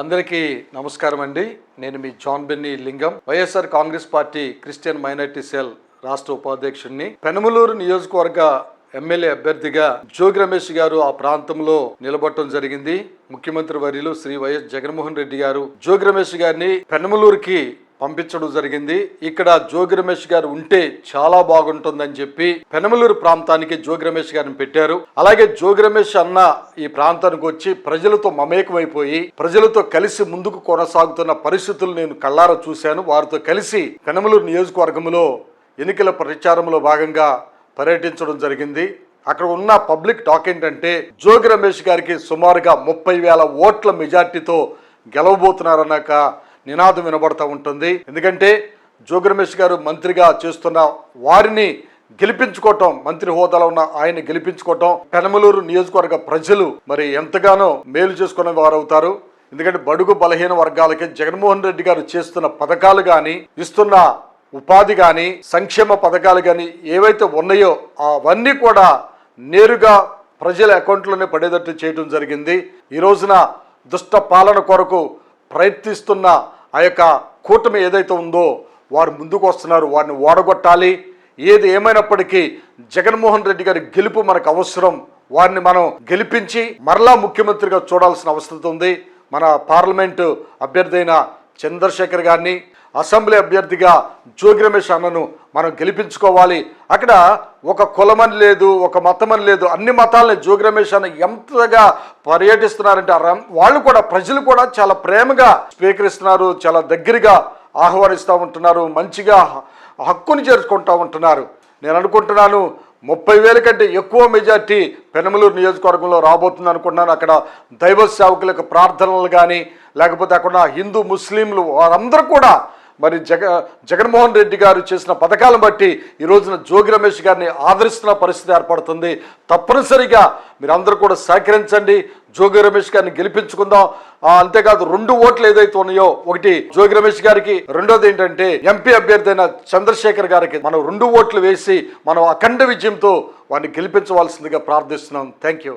అందరికీ నమస్కారం అండి. నేను మీ John Benny Lingam. YSR Congress party Christian minority cell రాష్ట్ర ఉపాధ్యక్షుడిని పెనమలూరు నియోజకవర్గ ఎమ్మెల్యే అభ్యర్థిగా జోగి రమేష్ గారు ఆ ప్రాంతంలో నిలబడటం జరిగింది. ముఖ్యమంత్రి వర్యులు శ్రీ వైఎస్ జగన్మోహన్ రెడ్డి గారు జోగి రమేష్ గారిని పెనమలూరుకి పంపించడం జరిగింది. ఇక్కడ జోగి రమేష్ గారు ఉంటే చాలా బాగుంటుందని చెప్పి పెనమలూరు ప్రాంతానికి జోగి రమేష్ గారిని పెట్టారు. అలాగే జోగి రమేష్ అన్న ఈ ప్రాంతానికి వచ్చి ప్రజలతో మమేకమైపోయి ప్రజలతో కలిసి ముందుకు కొనసాగుతున్న పరిస్థితులు నేను కళ్ళారా చూశాను. వారితో కలిసి పెనమలూరు నియోజకవర్గంలో ఎన్నికల ప్రచారంలో భాగంగా పర్యటించడం జరిగింది. అక్కడ ఉన్న పబ్లిక్ టాక్ ఏంటంటే జోగి రమేష్ గారికి సుమారుగా ముప్పై వేల ఓట్ల మెజార్టీతో గెలవబోతున్నారన్నాక నినాదం వినబడతా ఉంటుంది. ఎందుకంటే జోగి రమేష్ గారు మంత్రిగా చేస్తున్న వారిని గెలిపించుకోవటం మంత్రి హోదాలో ఉన్న ఆయన గెలిపించుకోవటం పెనమలూరు నియోజకవర్గ ప్రజలు మరి ఎంతగానో మేలు చేసుకునే వారు అవుతారు ఎందుకంటే బడుగు బలహీన వర్గాలకి జగన్మోహన్ రెడ్డి గారు చేస్తున్న పథకాలు కానీ ఇస్తున్న ఉపాధి కానీ సంక్షేమ పథకాలు కానీ ఏవైతే ఉన్నాయో అవన్నీ కూడా నేరుగా ప్రజల అకౌంట్లోనే పడేటట్టు చేయడం జరిగింది. ఈ రోజున దుష్ట పాలన కొరకు ప్రయత్నిస్తున్న ఆ యొక్క కూటమి ఏదైతే ఉందో వారు ముందుకు వస్తున్నారు వారిని ఓడగొట్టాలి ఏది ఏమైనప్పటికీ జగన్మోహన్ రెడ్డి గారి గెలుపు మనకు అవసరం. వారిని మనం గెలిపించి మరలా ముఖ్యమంత్రిగా చూడాల్సిన అవసరం ఉంది. మన పార్లమెంటు అభ్యర్థి అయిన చంద్రశేఖర్ గారిని అసెంబ్లీ అభ్యర్థిగా జోగి రమేష్ అన్నను మనం గెలిపించుకోవాలి. అక్కడ ఒక కులమని లేదు ఒక మతమని లేదు అన్ని మతాలని జోగి రమేష్ అన్న ఎంతగా పర్యటిస్తున్నారంటే ఆ రం- వాళ్ళు కూడా ప్రజలు కూడా చాలా ప్రేమగా స్వీకరిస్తున్నారు చాలా దగ్గరగా ఆహ్వానిస్తూ ఉంటున్నారు మంచిగా హక్కుని చేర్చుకుంటూ ఉంటున్నారు. నేను అనుకుంటున్నాను ముప్పై వేల కంటే ఎక్కువ మెజార్టీ పెనమలూరు నియోజకవర్గంలో రాబోతుంది అనుకుంటున్నాను. అక్కడ దైవ సేవకులకు ప్రార్థనలు కానీ లేకపోతే అక్కడ హిందూ ముస్లింలు వారందరూ కూడా మరి జగ జగన్మోహన్ రెడ్డి గారు చేసిన పథకాలను బట్టి ఈ రోజున జోగి రమేష్ గారిని ఆదరిస్తున్న పరిస్థితి ఏర్పడుతుంది. తప్పనిసరిగా మీరందరూ కూడా సహకరించండి. జోగి రమేష్ గారిని గెలిపించుకుందాం. అంతేకాదు రెండు ఓట్లు ఏదైతే ఉన్నాయో ఒకటి జోగి రమేష్ గారికి రెండోది ఏంటంటే ఎంపీ అభ్యర్థి అయిన చంద్రశేఖర్ గారికి మనం రెండు ఓట్లు వేసి మనం అఖండ విజయంతో వారిని గెలిపించవలసిందిగా ప్రార్థిస్తున్నాం. Thank you.